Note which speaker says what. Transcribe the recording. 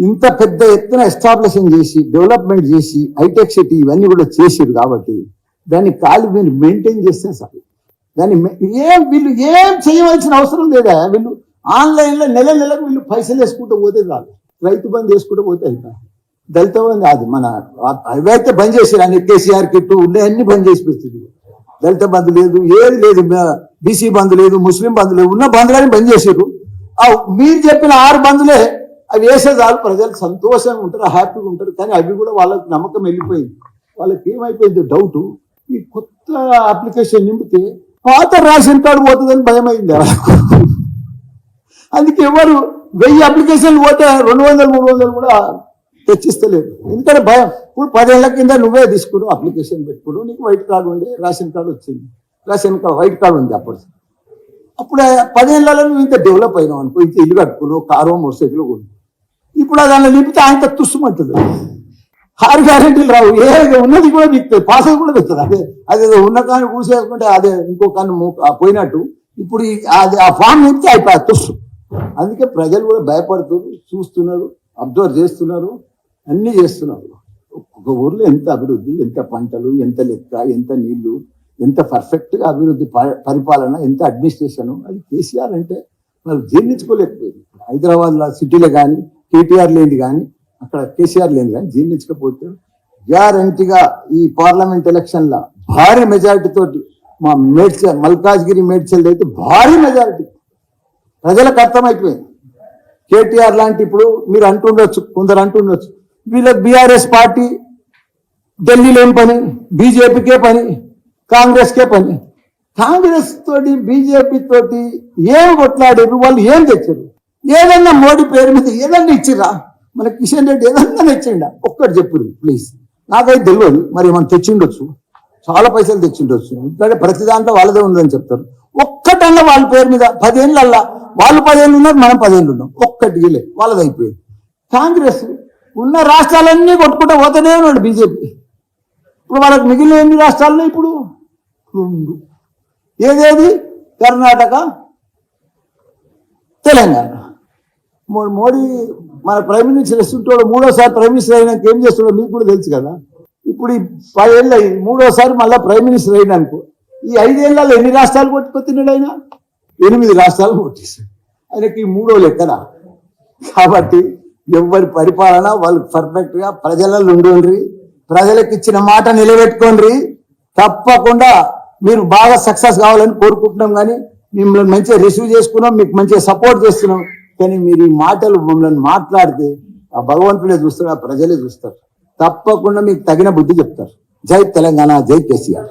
Speaker 1: ఇంత పెద్ద ఎత్తున ఎస్టాబ్లిషింగ్ చేసి డెవలప్మెంట్ చేసి హైటెక్ సిటీ ఇవన్నీ కూడా చేసారు కాబట్టి దాన్ని కాలు మీరు మెయింటైన్ చేస్తే సరే. దాన్ని ఏం వీళ్ళు ఏం చేయవలసిన అవసరం లేదా? వీళ్ళు ఆన్లైన్లో నెల నెలకు వీళ్ళు పైసలు వేసుకుంటూ పోతే కాదు రైతు బంద్ వేసుకుంటూ పోతే దళిత బంద్ అది మన అవైతే బంద్ చేసారు అన్ని కేసీఆర్ కిట్టు ఉండే అన్ని బంద్ చేసి పెట్టింది దళిత బంద్ లేదు ఏది లేదు బీసీ బంద్ లేదు ముస్లిం బంద్ లేదు ఉన్న బంధులని బంద్ చేసారు ఆ మీరు చెప్పిన ఆరు బంధులే అవి వేసే చాలు ప్రజలు సంతోషంగా ఉంటారు హ్యాపీగా ఉంటారు కానీ అవి కూడా వాళ్ళకి నమ్మకం వెళ్ళిపోయింది. వాళ్ళకి ఏమైపోయింది? డౌట్. ఈ కొత్త అప్లికేషన్ నింపితే పాత రేషన్ కార్డు పోతుందని భయం అయింది అందుకే ఎవరు వెయ్యి అప్లికేషన్లు పోతే రెండు వందలు మూడు వందలు కూడా తెచ్చిస్తలేదు ఎందుకంటే భయం. ఇప్పుడు పదేళ్ళ కింద నువ్వే తీసుకున్నావు అప్లికేషన్ పెట్టుకున్నావు నీకు వైట్ కార్డు ఉండే రేషన్ కార్డు వచ్చింది. రేషన్ కార్డు వైట్ కార్డు ఉంది అప్పుడు. అప్పుడు ఆ పదేళ్ళలో నువ్వు ఇంత డెవలప్ అయినావు అనుకో ఇంత ఇల్లు కట్టుకున్నావు కారు మోటార్ సైకిల్ కొను ఇప్పుడు దాన్ని నింపితే ఆయన తుస్సుమంటుంది ఆరు గ్యారెంటీలు రావు. ఏ ఉన్నది కూడా విక్తుంది పాస్ కూడా విక్తుంది అదే అదే ఉన్న కానీ కూసేసుకుంటే అదే ఇంకో కాని మూ- పోయినట్టు ఇప్పుడు అది ఆ ఫామ్ నింపితే అయిపోయి తుస్సు. అందుకే ప్రజలు కూడా భయపడుతున్నారు చూస్తున్నారు అబ్జర్వ్ చేస్తున్నారు అన్ని చేస్తున్నారు. ఒక్కొక్క ఊర్లో ఎంత అభివృద్ధి ఎంత పంటలు ఎంత లెక్క ఎంత నీళ్ళు ఎంత పర్ఫెక్ట్గా అభివృద్ధి ప- పరిపాలన ఎంత అడ్మినిస్ట్రేషన్ అది కేసీఆర్ అంటే వాళ్ళు జీర్ణించుకోలేకపోయింది. హైదరాబాద్లో సిటీలో కానీ కేటీఆర్ లేనిది కానీ అక్కడ కేసీఆర్ లేని కానీ జీర్ణించకపోతే గ్యారంటీగా ఈ పార్లమెంట్ ఎలక్షన్లో భారీ మెజారిటీ తోటి మా మేడ్చల్ మల్కాజ్గిరి మేడ్చల్ అయితే భారీ మెజారిటీ. ప్రజలకు అర్థమైపోయింది. కేటీఆర్ లాంటి ఇప్పుడు మీరు అంటుండొచ్చు కొందరు అంటుండొచ్చు. వీళ్ళకి బీఆర్ఎస్ పార్టీ ఢిల్లీలో ఏం పని? బీజేపీకే పని? కాంగ్రెస్కే పని? కాంగ్రెస్ తోటి బీజేపీ తోటి ఏం కొట్లాడారు? వాళ్ళు ఏం తెచ్చారు? ఏదన్నా మోడీ పేరు మీద ఏదన్నా ఇచ్చిరా మన కిషన్ రెడ్డి ఏదన్నా ఇచ్చిండా? ఒక్కటి చెప్పు ప్లీజ్ నాకైతే తెలియదు మరి మనం తెచ్చిండొచ్చు? చాలా పైసలు తెచ్చిండొచ్చు. ఎందుకంటే ప్రతి దాంట్లో వాళ్ళదే ఉందని చెప్తారు. ఒక్కటన్నా వాళ్ళ పేరు మీద పదేళ్ళల్లా వాళ్ళు పదేళ్ళు ఉన్నారు మనం పదేళ్ళు ఉన్నాం. ఒక్కటి లే వాళ్ళది అయిపోయింది. కాంగ్రెస్ ఉన్న రాష్ట్రాలన్నీ కొట్టుకుంటూ పోతూనే ఉన్నాడు బీజేపీ. ఇప్పుడు వాళ్ళకి మిగిలిన ఎన్ని రాష్ట్రాల్లో ఇప్పుడు? రెండు. ఏదేది? కర్ణాటక తెలంగాణ. మోడీ మన ప్రైమ్ మినిస్టర్ ఇస్తుంటాడు మూడోసారి ప్రైమ్ మినిస్టర్ అయినాక ఏం చేస్తాడో మీకు కూడా తెలుసు కదా. ఇప్పుడు ఈ పదేళ్ళు అయ్యి మూడోసారి మళ్ళీ ప్రైమ్ మినిస్టర్ అయినానుకో. ఈ ఐదేళ్ళలో ఎన్ని రాష్ట్రాలు కొట్టుకొచ్చినాడు ఆయన? ఎనిమిది రాష్ట్రాలు కొట్టేశాడు ఆయనకి మూడో లెక్కన. కాబట్టి ఎవరి పరిపాలన వాళ్ళు పర్ఫెక్ట్గా ప్రజలలో ఉండండి ప్రజలకు ఇచ్చిన మాట నిలబెట్టుకోండి తప్పకుండా మీరు బాగా సక్సెస్ కావాలని కోరుకుంటున్నాం కానీ మిమ్మల్ని మంచిగా రిసీవ్ చేసుకున్నాం మీకు మంచిగా సపోర్ట్ చేస్తున్నాం. కానీ మీరు ఈ మాటలు మమ్మల్ని మాట్లాడితే ఆ భగవంతుడే చూస్తారు ఆ ప్రజలే చూస్తారు. తప్పకుండా మీకు తగిన బుద్ధి చెప్తారు. జై తెలంగాణ జై కేసీఆర్.